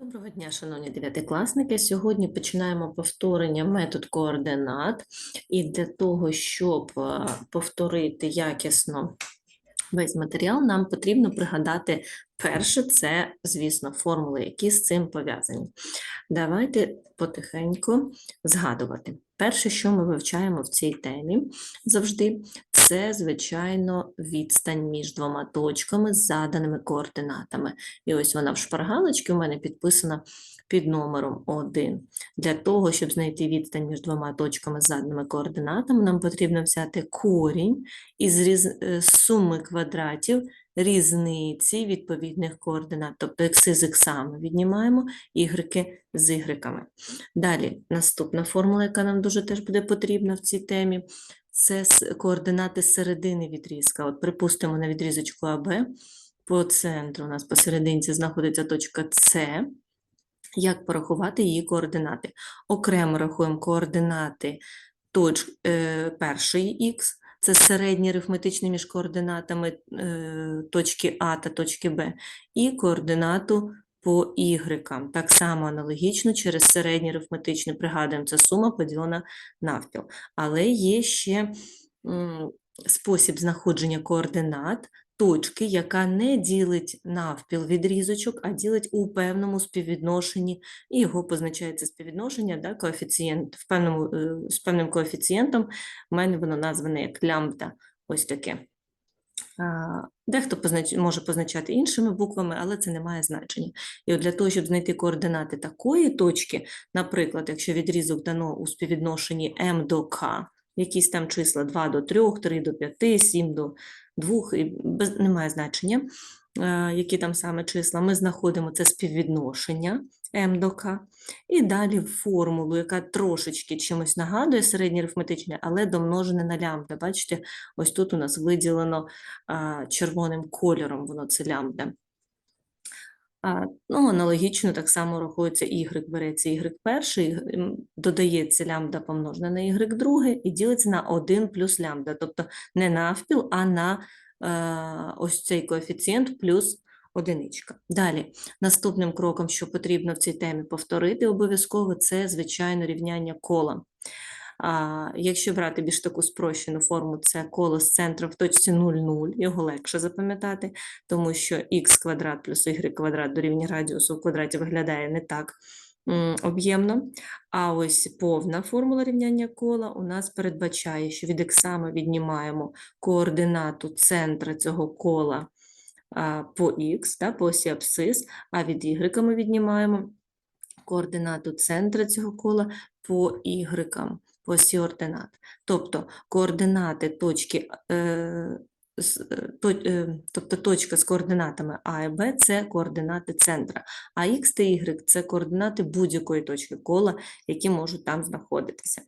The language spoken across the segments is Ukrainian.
Доброго дня, шановні дев'ятикласники. Сьогодні починаємо повторення метод координат. І для того, щоб е, повторити якісно весь матеріал, нам потрібно пригадати перше, це, звісно, формули, які з цим пов'язані. Давайте потихеньку згадувати. Перше, що ми вивчаємо в цій темі завжди, це, звичайно, відстань між двома точками з заданими координатами. І ось вона в шпаргалочці у мене підписана під номером 1. Для того, щоб знайти відстань між двома точками з заданими координатами, нам потрібно взяти корінь із різ... е, суми квадратів різниці відповідних координат, тобто ікси з іксами віднімаємо, ігреки з ігреками. Далі, наступна формула, яка нам дуже теж буде потрібна в цій темі, це координати середини відрізка. От припустимо на відрізочку АБ, по центру у нас посерединці знаходиться точка С. Як порахувати її координати? Окремо рахуємо координати точ, е, першої х, це середнє арифметичне між координатами е, точки А та точки Б, і координату по y. Так само аналогічно через середнє арифметичне пригадуємо, це сума поділена навпіл. Але є ще спосіб знаходження координат точки, яка не ділить навпіл відрізочок, а ділить у певному співвідношенні, і його позначається співвідношення, да, коефіцієнт, в певному, е, з певним коефіцієнтом, у мене воно назване як лямбда, ось таке. Дехто може позначати іншими буквами, але це не має значення. І от для того, щоб знайти координати такої точки, наприклад, якщо відрізок дано у співвідношенні m до k, якісь там числа 2 до 3, 3 до 5, 7 до 2, і без... немає значення, е, які там саме числа, ми знаходимо це співвідношення k, і далі формулу, яка трошечки чимось нагадує середнє арифметичне, але домножене на лямбда. Бачите, ось тут у нас виділено а, червоним кольором, воно це лямбда. А, ну, аналогічно так само рахується y, береться y перший, додається лямбда помножена на y друге і ділиться на 1 плюс лямбда, тобто не навпіл, а на е, ось цей коефіцієнт плюс одиничка. Далі, наступним кроком, що потрібно в цій темі повторити обов'язково, це, звичайно, рівняння кола. А, якщо брати більш таку спрощену форму, це коло з центру в точці 0,0, його легше запам'ятати, тому що х квадрат плюс y квадрат дорівнює радіусу в квадраті виглядає не так об'ємно. А ось повна формула рівняння кола у нас передбачає, що від х ми віднімаємо координату центра цього кола по х, да, по осі абсцис, а від y ми віднімаємо координату центра цього кола по y, по осі ординат. Тобто координати точки, е, е, е, тобто точка з координатами А і Б – це координати центра, а х та y – це координати будь-якої точки кола, які можуть там знаходитися.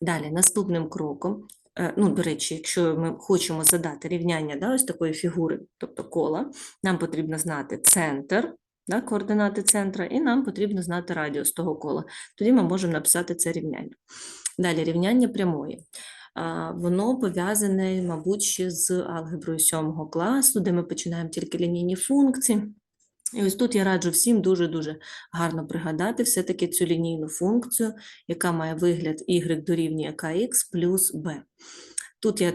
Далі, наступним кроком, ну, до речі, якщо ми хочемо задати рівняння да, ось такої фігури, тобто кола, нам потрібно знати центр, да, координати центра, і нам потрібно знати радіус того кола. Тоді ми можемо написати це рівняння. Далі, рівняння прямої. Воно пов'язане, мабуть, ще з алгеброю 7 класу, де ми починаємо тільки лінійні функції. І ось тут я раджу всім дуже-дуже гарно пригадати все-таки цю лінійну функцію, яка має вигляд y дорівнює kx плюс b. Тут я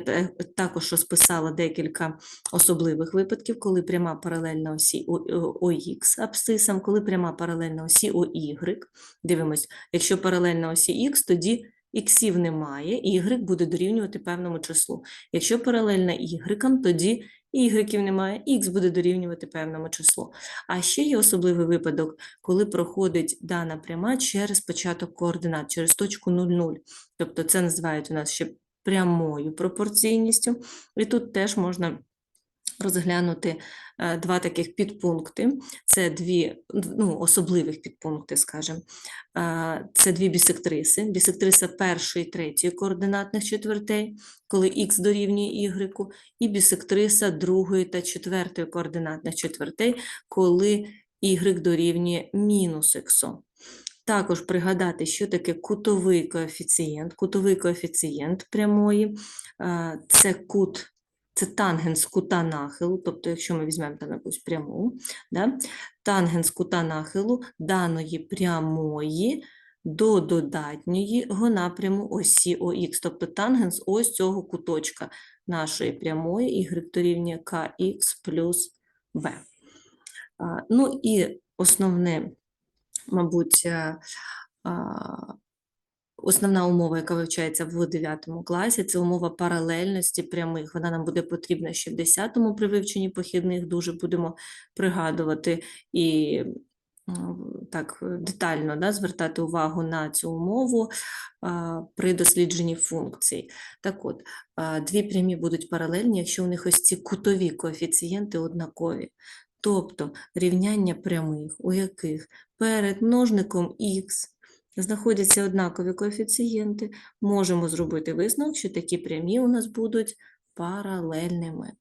також розписала декілька особливих випадків, коли пряма паралельна осі ОХ абсцисам, коли пряма паралельна осі ОY. Дивимось, якщо паралельна осі Х, тоді іксів немає, y буде дорівнювати певному числу. Якщо паралельна y, тоді ігреків немає, х буде дорівнювати певному числу. А ще є особливий випадок, коли проходить дана пряма через початок координат, через точку 0,0. Тобто це називають у нас ще прямою пропорційністю. І тут теж можна розглянути е, два таких підпункти. Це дві ну, особливих підпункти, скажімо. Е, Це дві бісектриси. Бісектриса першої і третьої координатних четвертей, коли х дорівнює y, і бісектриса другої та четвертої координатних четвертей, коли y дорівнює мінус х. Також пригадати, що таке кутовий коефіцієнт. Кутовий коефіцієнт прямої е, це кут це тангенс кута нахилу, тобто, якщо ми візьмемо там якусь пряму, да, тангенс кута нахилу даної прямої до додатньої го напряму осі ОХ, тобто тангенс ось цього куточка нашої прямої y дорівнює kx плюс b. Ну і основне, мабуть, е, Основна умова, яка вивчається в 9 класі, це умова паралельності прямих. Вона нам буде потрібна ще в 10-му при вивченні похідних, дуже будемо пригадувати і так детально да, звертати увагу на цю умову а, при дослідженні функцій. Так от, а, дві прямі будуть паралельні, якщо у них ось ці кутові коефіцієнти однакові. Тобто рівняння прямих, у яких перед множником х знаходяться однакові коефіцієнти, можемо зробити висновок, що такі прямі у нас будуть паралельними.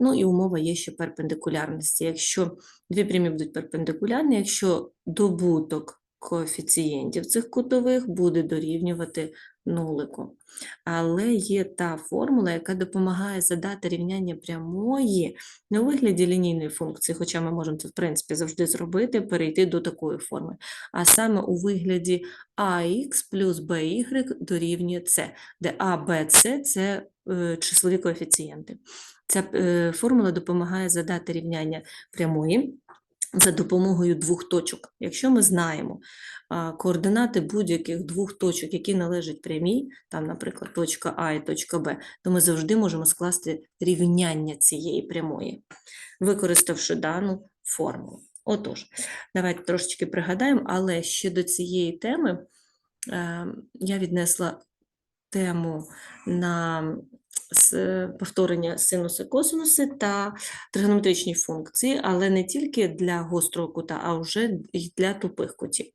Ну і умова є ще перпендикулярності. Якщо дві прямі будуть перпендикулярні, якщо добуток коефіцієнтів цих кутових буде дорівнювати нулику. Але є та формула, яка допомагає задати рівняння прямої не у вигляді лінійної функції, хоча ми можемо це в принципі завжди зробити, перейти до такої форми, а саме у вигляді ax плюс by дорівнює c, де a, b, c – це е, числові коефіцієнти. Ця е, формула допомагає задати рівняння прямої за допомогою двох точок. Якщо ми знаємо координати будь-яких двох точок, які належать прямій, там, наприклад, точка А і точка Б, то ми завжди можемо скласти рівняння цієї прямої, використавши дану формулу. Отож, давайте трошечки пригадаємо, але ще до цієї теми е, я віднесла тему на повторення синуси, косинуси та тригонометричні функції, але не тільки для гострого кута, а вже й для тупих кутів.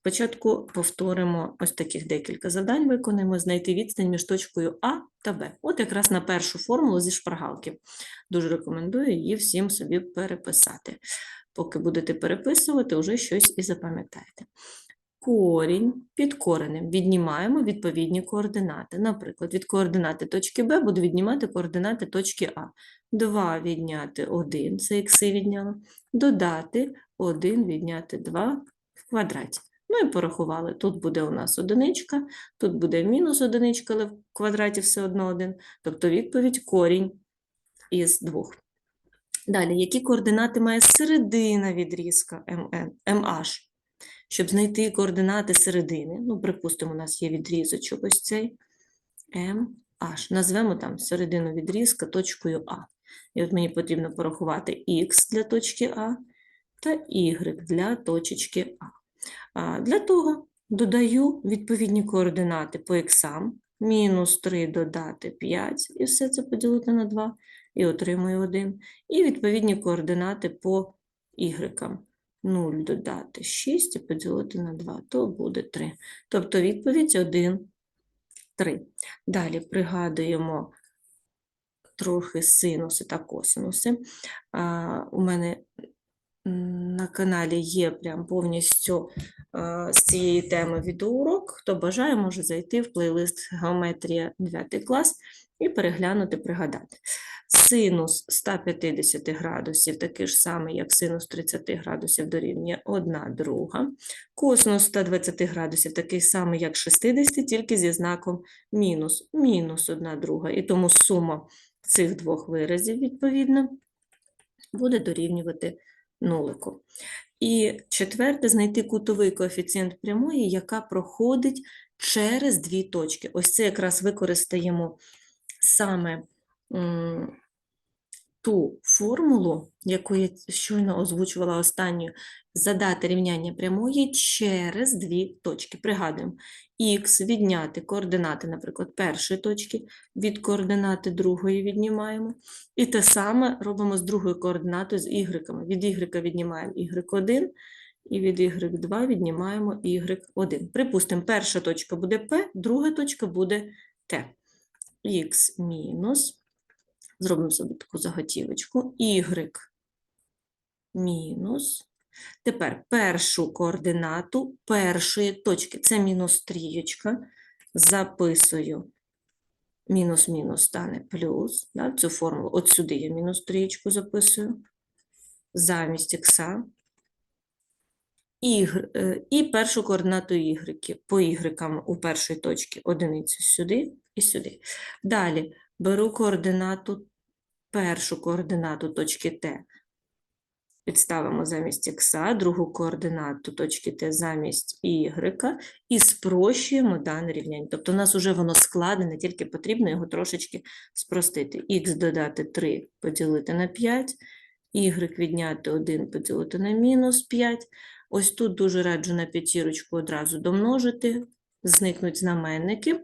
Спочатку повторимо ось таких декілька завдань, виконаємо знайти відстань між точкою А та Б. От якраз на першу формулу зі шпаргалки. Дуже рекомендую її всім собі переписати. Поки будете переписувати, вже щось і запам'ятаєте. Корінь під коренем віднімаємо відповідні координати. Наприклад, від координати точки Б буду віднімати координати точки А. 2 відняти 1, це ікси відняла, додати 1 відняти 2 в квадраті. Ну і порахували. Тут буде у нас одиничка, тут буде мінус одиничка, але в квадраті все одно 1. Тобто відповідь корінь із 2. Далі, які координати має середина відрізка MN, MH? Щоб знайти координати середини, ну, припустимо, у нас є відрізочок ось цей MH. Назвемо там середину відрізка точкою А. І от мені потрібно порахувати Х для точки А та Y для точечки А. А Для того додаю відповідні координати по х. Мінус 3 додати 5, і все це поділити на 2, і отримую 1. І відповідні координати по y. 0 додати 6 і поділити на 2, то буде 3. Тобто відповідь 1, 3. Далі пригадуємо трохи синуси та косинуси. А, у мене на каналі є прям повністю а, з цієї теми відеоурок. Хто бажає, може зайти в плейлист Геометрія 9 клас і переглянути, пригадати. Синус 150 градусів, такий ж самий, як синус 30 градусів, дорівнює 1 друга. Косинус 120 градусів, такий самий, як 60, тільки зі знаком мінус, мінус 1 друга. І тому сума цих двох виразів, відповідно, буде дорівнювати нулику. І четверте, знайти кутовий коефіцієнт прямої, яка проходить через дві точки. Ось це якраз використаємо саме ту формулу, яку я щойно озвучувала останньою, задати рівняння прямої через дві точки. Пригадуємо, х відняти координати, наприклад, першої точки, від координати другої віднімаємо. І те саме робимо з другою координатою з y. Від y віднімаємо y1, і від y2 віднімаємо y1. Припустимо, перша точка буде P, друга точка буде T. Х мінус, зробимо собі таку заготівочку, y мінус. Тепер першу координату першої точки, це мінус трієчка, записую мінус-мінус стане плюс. Да, цю формулу. От сюди я мінус трієчку записую. Замість ікса. Ігр, е, і першу координату y. По y у першої точки одиницю сюди і сюди. Далі беру координату, першу координату точки Т. Підставимо замість х, другу координату точки Т замість y і спрощуємо дане рівняння. Тобто у нас вже воно складене, тільки потрібно його трошечки спростити. х додати 3 поділити на 5, y відняти 1 поділити на мінус 5. Ось тут дуже раджу на п'ятірочку одразу домножити, зникнуть знаменники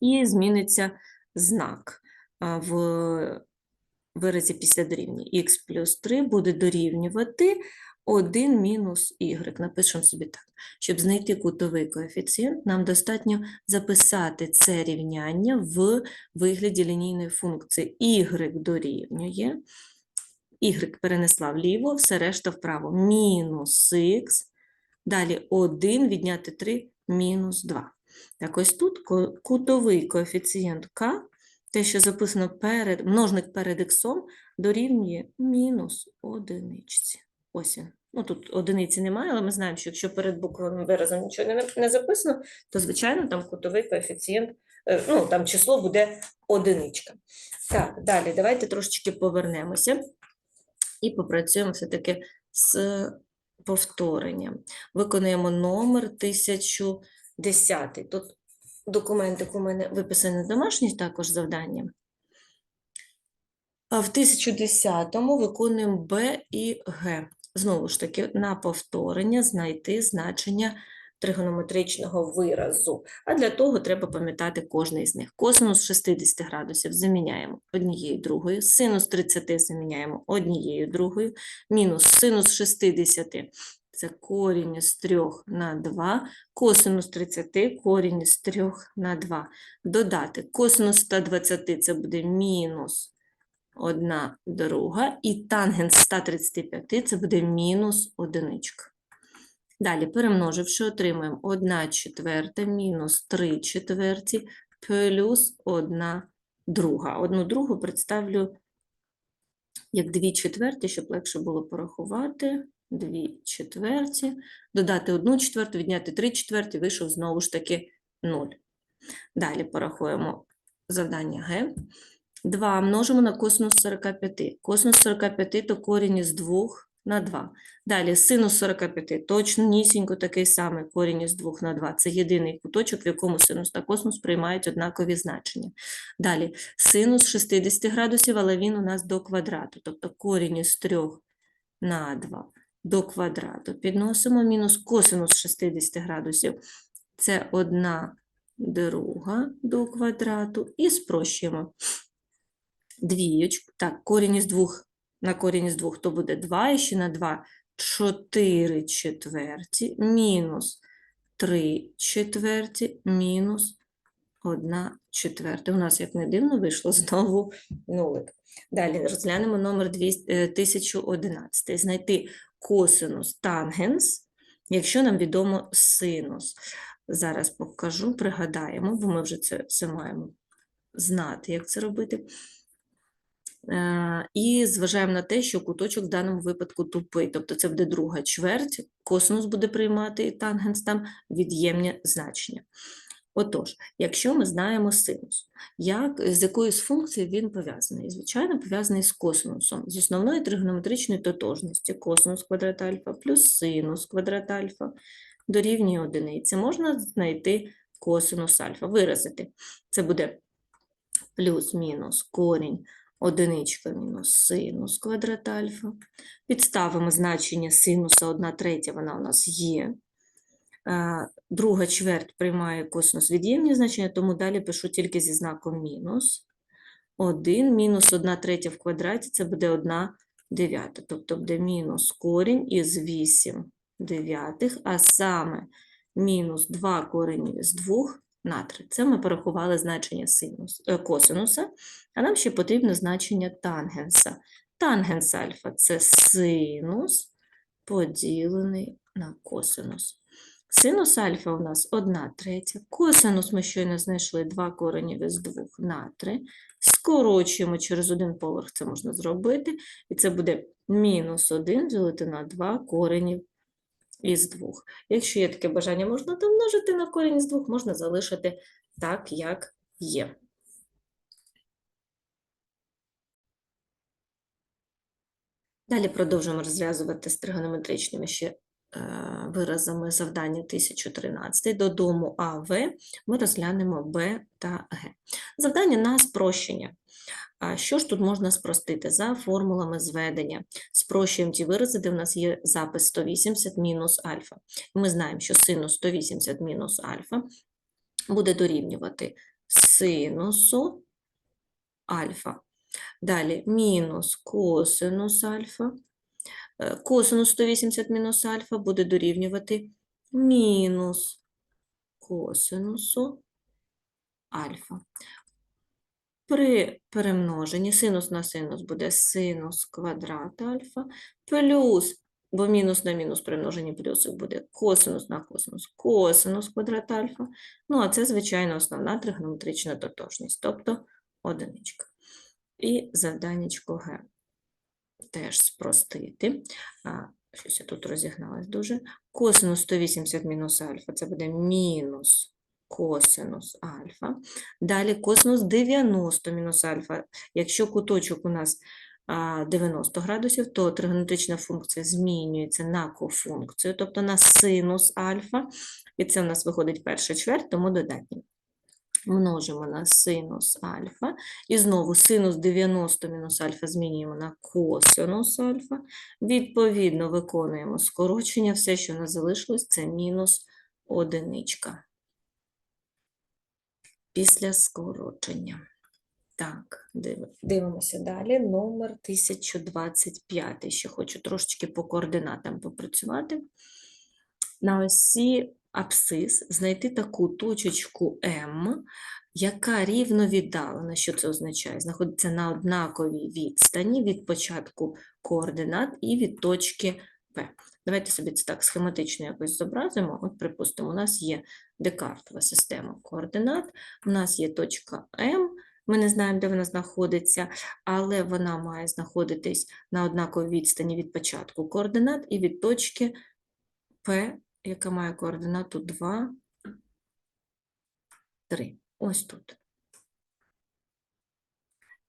і зміниться знак в виразі після дорівнює. х плюс 3 буде дорівнювати 1 мінус y. Напишемо собі так. Щоб знайти кутовий коефіцієнт, нам достатньо записати це рівняння в вигляді лінійної функції y дорівнює. Y перенесла вліво, все решта вправо. Мінус х, далі 1 відняти 3, мінус 2. Так ось тут кутовий коефіцієнт k, те, що записано перед, множник перед х, дорівнює мінус одиничці. Ось він. Ну, тут одиниці немає, але ми знаємо, що якщо перед буквеним виразом нічого не, записано, то, звичайно, там кутовий коефіцієнт, е, ну, там число буде одиничка. Так, далі, давайте трошечки повернемося і попрацюємо все-таки з повторенням. Виконуємо номер 1010. Тут документик у мене виписаний домашній також завдання. А в 1010-му виконуємо Б і Г. Знову ж таки, на повторення знайти значення тригонометричного виразу. А для того треба пам'ятати кожний з них. Косинус 60 градусів заміняємо однією другою, синус 30 заміняємо однією другою, мінус синус 60 – це корінь із 3 на 2, косинус 30 – корінь із 3 на 2. Додати косинус 120 – це буде мінус одна друга, і тангенс 135 – це буде мінус одиничка. Далі, перемноживши, отримаємо 1 четверта мінус 3 четверті плюс 1 друга. Одну другу представлю як 2 четверті, щоб легше було порахувати. 2 четверті. Додати 1 четверту, відняти 3 четверті, вийшов знову ж таки 0. Далі порахуємо завдання Г. 2 множимо на косинус 45. Косинус 45 – то корінь із 2 на 2. Далі синус 45 точно нісінько такий самий корінь із 2 на 2. Це єдиний куточок, в якому синус та косинус приймають однакові значення. Далі синус 60 градусів, але він у нас до квадрату, тобто корінь із 3 на 2 до квадрату. Підносимо мінус косинус 60 градусів. Це 1 друга до квадрату і спрощуємо. Двієчку. Так, корінь із 2 на корінь із 2, то буде 2, і ще на 2 – 4 четверті, мінус 3 четверті, мінус 1 четверта. У нас, як не дивно, вийшло знову нулик. Далі розглянемо номер 200, е, 1011. Знайти косинус тангенс, якщо нам відомо синус. Зараз покажу, пригадаємо, бо ми вже це, це маємо знати, як це робити. Е, І зважаємо на те, що куточок в даному випадку тупий, тобто це буде друга чверть, косинус буде приймати тангенс там від'ємне значення. Отож, якщо ми знаємо синус, як, з якою з функцій він пов'язаний? Звичайно, пов'язаний з косинусом, з основної тригонометричної тотожності. Косинус квадрат альфа плюс синус квадрат альфа дорівнює одиниці. Можна знайти косинус альфа, виразити. Це буде плюс-мінус корінь одиничка мінус синус квадрат альфа. Підставимо значення синуса 1 третя, вона у нас є. Друга чверть приймає косинус від'ємні значення, тому далі пишу тільки зі знаком мінус. 1 мінус 1 третя в квадраті, це буде 1 дев'ята. Тобто буде мінус корінь із 8 дев'ятих, а саме мінус 2 коренів із 2 на 3. Це ми порахували значення синус, е, косинуса, а нам ще потрібно значення тангенса. Тангенс альфа – це синус поділений на косинус. Синус альфа у нас 1 третя. Косинус ми щойно знайшли 2 коренів із 2 на 3. Скорочуємо через один поверх, це можна зробити. І це буде мінус 1 ділити на 2 коренів із 2. Якщо є таке бажання, можна домножити на корінь із 2, можна залишити так, як є. Далі продовжуємо розв'язувати з тригонометричними ще виразами завдання 1013. Додому А, В ми розглянемо Б та Г. Завдання на спрощення. Що ж тут можна спростити? За формулами зведення. Спрощуємо ті вирази, де в нас є запис 180 мінус альфа. Ми знаємо, що синус 180 мінус альфа буде дорівнювати синусу альфа. Далі мінус косинус альфа. Е, Косинус 180 мінус альфа буде дорівнювати мінус косинусу альфа. При перемноженні синус на синус буде синус квадрат альфа, плюс, бо мінус на мінус при множенні буде косинус на косинус, косинус квадрат альфа. Ну, а це, звичайно, основна тригонометрична тотожність, тобто одиничка. І завданнячко Г. Теж спростити. Щось я тут розігналась дуже. Косинус 180 мінус альфа, це буде мінус косинус альфа. Далі косинус 90 мінус альфа. Якщо куточок у нас 90 градусів, то тригонометрична функція змінюється на кофункцію, тобто на синус альфа. І це у нас виходить перша чверть, тому додатній. Множимо на синус альфа. І знову синус 90 мінус альфа змінюємо на косинус альфа. Відповідно, виконуємо скорочення. Все, що у нас залишилось, це мінус одиничка після скорочення. Так, дивимося далі. Номер 1025. Ще хочу трошечки по координатам попрацювати. На осі абсцис знайти таку точечку М, яка рівно віддалена. Що це означає? Знаходиться на однаковій відстані від початку координат і від точки П. Давайте собі це так схематично якось зобразимо. От, припустимо, у нас є декартова система координат, у нас є точка М, ми не знаємо, де вона знаходиться, але вона має знаходитись на однаковій відстані від початку координат і від точки П, яка має координату 2, 3. Ось тут.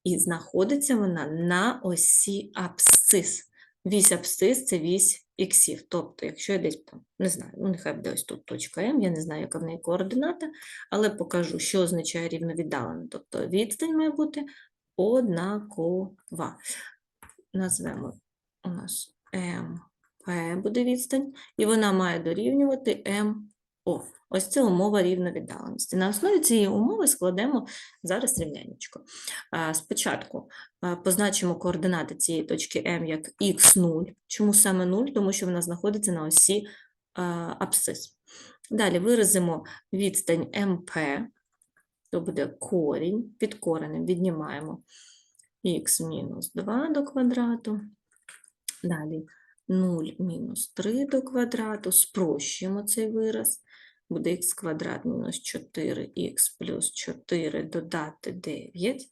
І знаходиться вона на осі абсцис. Вісь абсцис – це вісь іксів. Тобто, якщо я десь не знаю, ну нехай буде ось тут точка М, я не знаю, яка в неї координата, але покажу, що означає рівновіддалено. Тобто відстань має бути однакова. Назвемо у нас МП буде відстань, і вона має дорівнювати МО. Ось це умова рівновіддаленості. На основі цієї умови складемо зараз рівнянечко. Спочатку позначимо координати цієї точки М як х0. Чому саме 0? Тому що вона знаходиться на осі а, абсцис. Далі виразимо відстань МП, то буде корінь, під коренем віднімаємо х мінус 2 до квадрату. Далі 0 мінус 3 до квадрату, спрощуємо цей вираз. Буде х квадрат мінус 4х плюс 4 додати 9.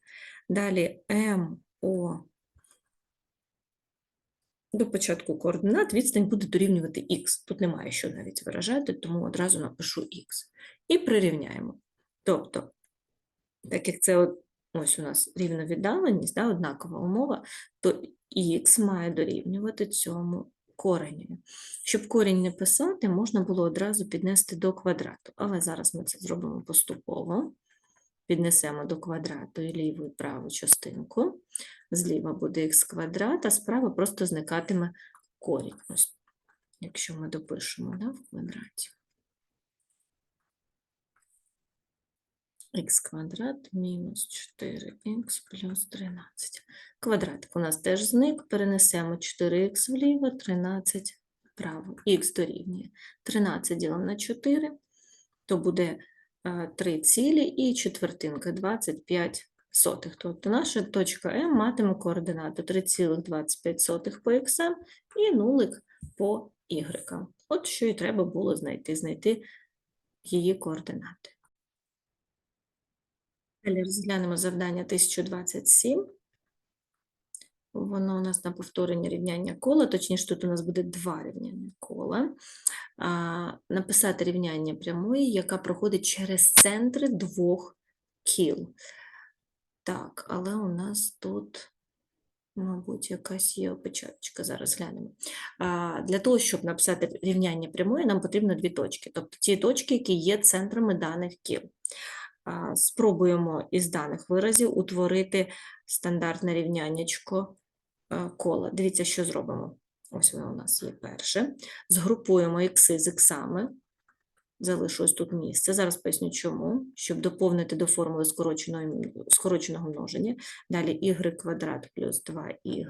Далі МО до початку координат відстань буде дорівнювати х. Тут немає що навіть виражати, тому одразу напишу х. І прирівняємо. Тобто, так як це ось у нас рівновіддаленість, да, однакова умова, то х має дорівнювати цьому кореню. Щоб корінь не писати, можна було одразу піднести до квадрату, але зараз ми це зробимо поступово. Піднесемо до квадрату і ліву і праву частинку. Зліва буде х квадрат, а справа просто зникатиме корінь. Ось, якщо ми допишемо да, в квадраті. Х квадрат мінус 4х плюс 13. Квадратик у нас теж зник, перенесемо 4х вліво, 13 вправо. х дорівнює 13 ділимо на 4, то буде е, 3 цілі і четвертинка 25 сотих. Тобто наша точка М матиме координату 3,25 по х і нулик по Y. От що і треба було знайти, знайти її координати. Далі розглянемо завдання 1027. Воно у нас на повторення рівняння кола, точніше, тут у нас буде два рівняння кола. А, написати рівняння прямої, яка проходить через центри двох кіл. Так, але у нас тут, мабуть, якась є опечаточка, зараз глянемо. А, для того, щоб написати рівняння прямої, нам потрібно дві точки, тобто ті точки, які є центрами даних кіл. Спробуємо із даних виразів утворити стандартне рівняннячко кола. Дивіться, що зробимо. Ось воно у нас є перше. Згрупуємо ікси з іксами. Залишу тут місце. Зараз поясню чому. Щоб доповнити до формули скороченого множення. Далі y квадрат плюс 2y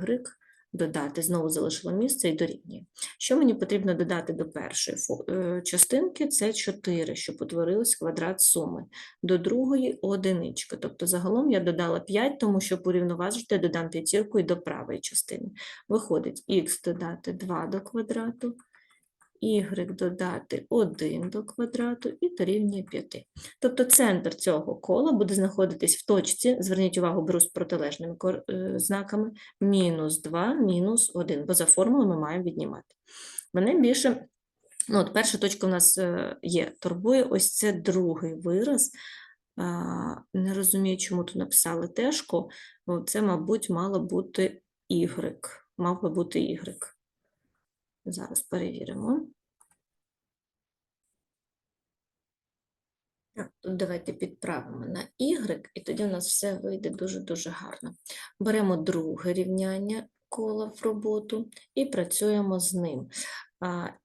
додати, знову залишила місце і дорівнює. Що мені потрібно додати до першої е, частинки? Це 4, щоб утворилось квадрат суми. До другої одиничка. Тобто загалом я додала 5, тому щоб урівноважити, додам п'ятірку і до правої частини. Виходить х додати 2 до квадрату, y додати 1 до квадрату і дорівнює 5. Тобто центр цього кола буде знаходитись в точці, зверніть увагу, беру з протилежними е, знаками, мінус 2, мінус 1, бо за формулою ми маємо віднімати. Мене більше, ну от перша точка у нас е, є, турбує ось це другий вираз. Не розумію, чому тут написали тежко, ну, це, мабуть, мало бути y, мав би бути y. Зараз перевіримо. Тут давайте підправимо на y, і тоді у нас все вийде дуже-дуже гарно. Беремо друге рівняння кола в роботу і працюємо з ним.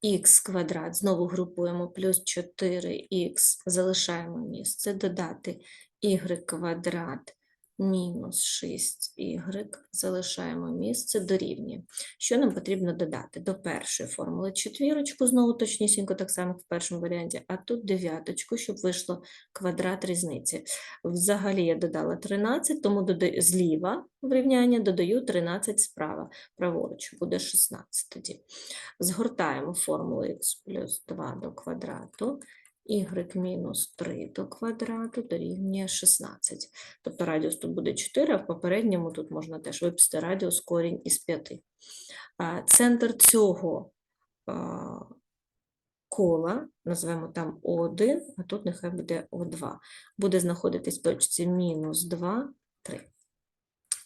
Х квадрат знову групуємо плюс 4х, залишаємо місце, додати y квадрат мінус 6y, залишаємо місце, дорівнює. Що нам потрібно додати? До першої формули четвірочку, знову точнісінько, так само як в першому варіанті, а тут дев'яточку, щоб вийшло квадрат різниці. Взагалі я додала 13, тому додаю, зліва в рівняння додаю 13 справа, праворуч буде 16 тоді. Згортаємо формулу х плюс 2 до квадрату, y мінус 3 до квадрату дорівнює 16. Тобто радіус тут буде 4, а в попередньому тут можна теж виписати радіус корінь із 5. Центр цього кола, назвемо там О1, а тут нехай буде О2, буде знаходитись в точці мінус 2, 3.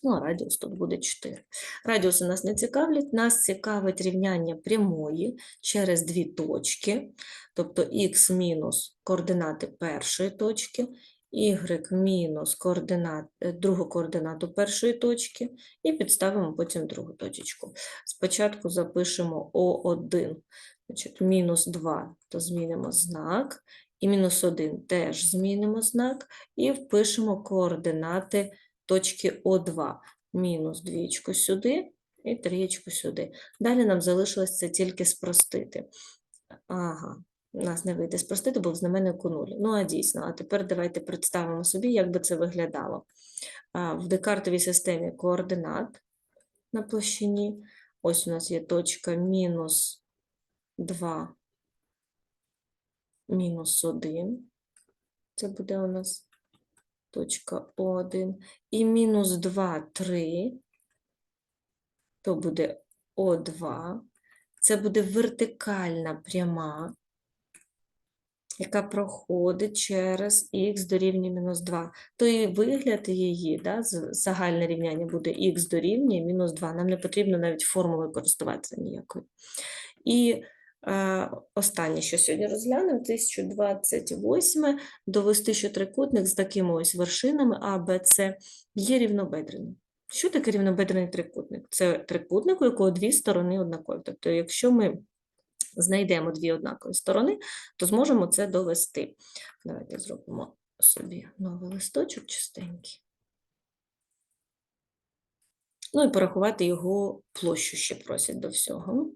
Ну, а радіус тут буде 4. Радіуси нас не цікавлять, нас цікавить рівняння прямої через дві точки, тобто х мінус координати першої точки, y мінус координат, е, другу координату першої точки і підставимо потім другу точечку. Спочатку запишемо О1, значить, мінус 2, то змінимо знак, і мінус 1 теж змінимо знак, і впишемо координати точки О2, мінус двічку сюди і трієчку сюди. Далі нам залишилось це тільки спростити. Ага, нас не вийде спростити, бо в знаменнику нуль. Ну, а дійсно, а тепер давайте представимо собі, як би це виглядало. В декартовій системі координат на площині. Ось у нас є точка мінус 2, мінус 1. Це буде у нас точка О1. І мінус 2, 3, то буде О2. Це буде вертикальна пряма, яка проходить через х дорівнює мінус 2. То і вигляд її, да, загальне рівняння буде х дорівнює мінус 2. Нам не потрібно навіть формулою користуватися ніякою. І останнє, що сьогодні розглянемо, 1028 довести, що трикутник з такими ось вершинами А, Б, С є рівнобедреним. Що таке рівнобедрений трикутник? Це трикутник, у якого дві сторони однакові. Тобто, якщо ми знайдемо дві однакові сторони, то зможемо це довести. Давайте зробимо собі новий листочок чистенький. Ну і порахувати його площу ще просять до всього.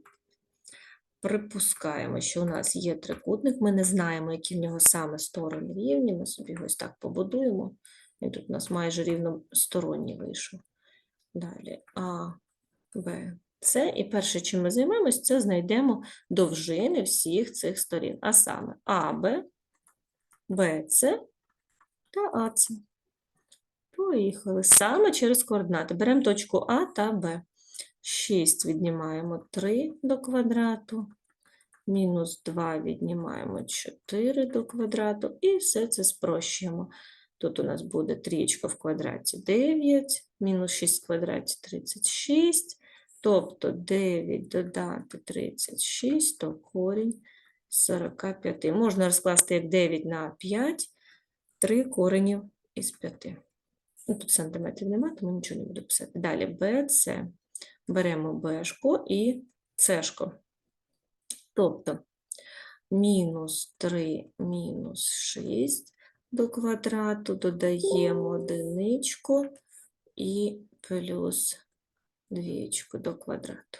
Припускаємо, що у нас є трикутник, ми не знаємо, які в нього саме сторони рівні, ми собі ось так побудуємо. І тут у нас майже рівносторонній вийшов. Далі А, Б, Це і перше, чим ми займемось, це знайдемо довжини всіх цих сторін, а саме АБ, БЦ та АЦ. Поїхали. Саме через координати. Беремо точку А та Б. 6 віднімаємо 3 до квадрату, мінус 2 віднімаємо 4 до квадрату, і все це спрощуємо. Тут у нас буде трієчка в квадраті 9, мінус 6 в квадраті 36, тобто 9 додати 36, то корінь 45. Можна розкласти як 9 на 5, 3 коренів із 5. Ну, тут сантиметрів немає, тому нічого не буду писати. Далі БЦ. Беремо Бшку і Цшку. Тобто мінус 3 мінус 6 до квадрату, додаємо одиничку і плюс двічку до квадрату.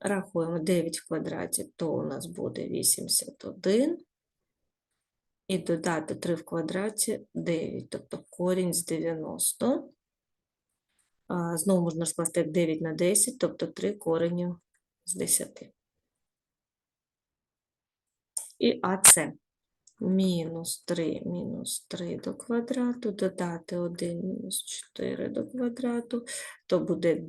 Рахуємо 9 в квадраті, то у нас буде 81. І додати 3 в квадраті 9, тобто корінь з 90. Знову можна розкласти як 9 на 10, тобто 3 коренів з 10. І АЦ мінус 3 мінус 3 до квадрату, додати 1 мінус 4 до квадрату, то буде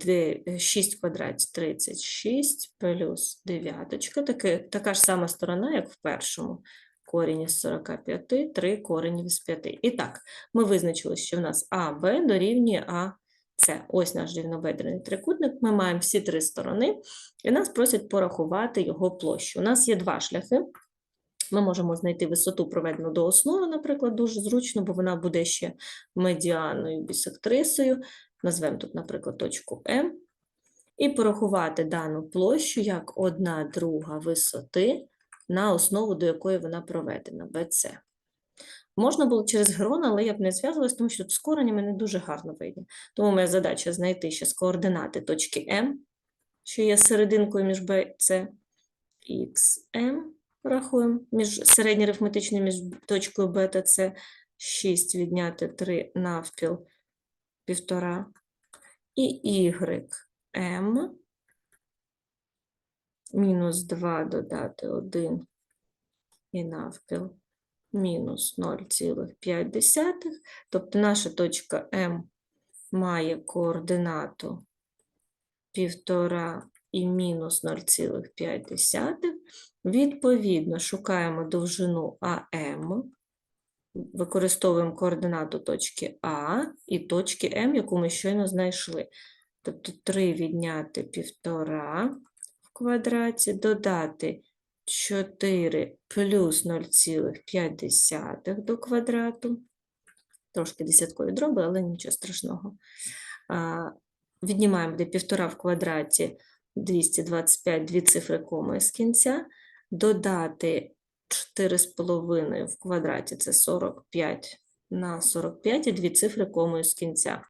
6 в квадраті 36 плюс 9. Таки, така ж сама сторона, як в першому. Корінь із 45, 3 корені з 5. І так, ми визначили, що в нас АБ дорівнює АС. Ось наш рівнобедрений трикутник. Ми маємо всі три сторони, і нас просять порахувати його площу. У нас є два шляхи. Ми можемо знайти висоту, проведену до основи, наприклад, дуже зручно, бо вона буде ще медіаною бісектрисою. Назвемо тут, наприклад, точку М. І порахувати дану площу як одна друга висоти на основу, до якої вона проведена, BC. Можна було через грон, але я б не зв'язувалася, тому що тут з коренями не дуже гарно вийде. Тому моя задача знайти ще з координати точки М, що є серединкою між B і C, XM, рахуємо, між середньоарифметичною між точкою B та C, 6 відняти 3 навпіл, 1,5, і YM, мінус 2 додати 1 і навпіл мінус 0,5. Тобто наша точка М має координату 1,5 і мінус 0,5. Відповідно, шукаємо довжину АМ, використовуємо координату точки А і точки М, яку ми щойно знайшли. Тобто 3 відняти 1,5 в квадраті, додати 4 плюс 0,5 до квадрату. Трошки десяткові дроби, але нічого страшного. Віднімаємо де 1,5 в квадраті 225, дві цифри коми з кінця. Додати 4,5 в квадраті це 45 на 45 і дві цифри комою з кінця.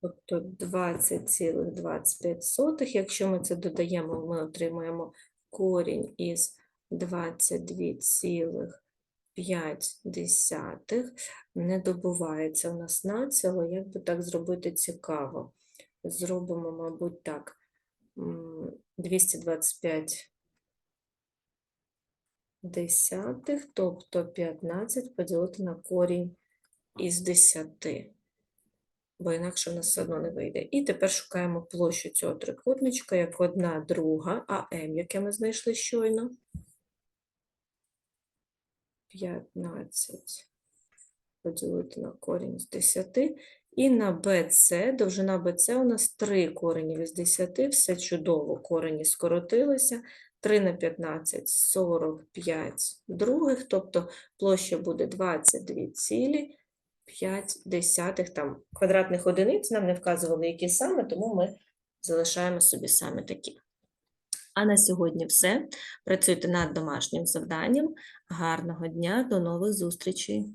Тобто 20,25. Якщо ми це додаємо, ми отримаємо корінь із 22,5. Не добувається у нас націло. Як би так зробити цікаво? Зробимо, мабуть, так. 225 десятих, тобто 15 поділити на корінь із 10 бо інакше в нас все одно не вийде. І тепер шукаємо площу цього трикутничка як одна друга, а М, яке ми знайшли щойно. 15 поділити на корінь з 10. І на BC, довжина BC у нас 3 корені з 10, все чудово, корені скоротилися. 3 на 15 – 45 других, тобто площа буде 22 цілі 5 десятих там квадратних одиниць, нам не вказували, які саме, тому ми залишаємо собі саме такі. А на сьогодні все. Працюйте над домашнім завданням. Гарного дня, до нових зустрічей!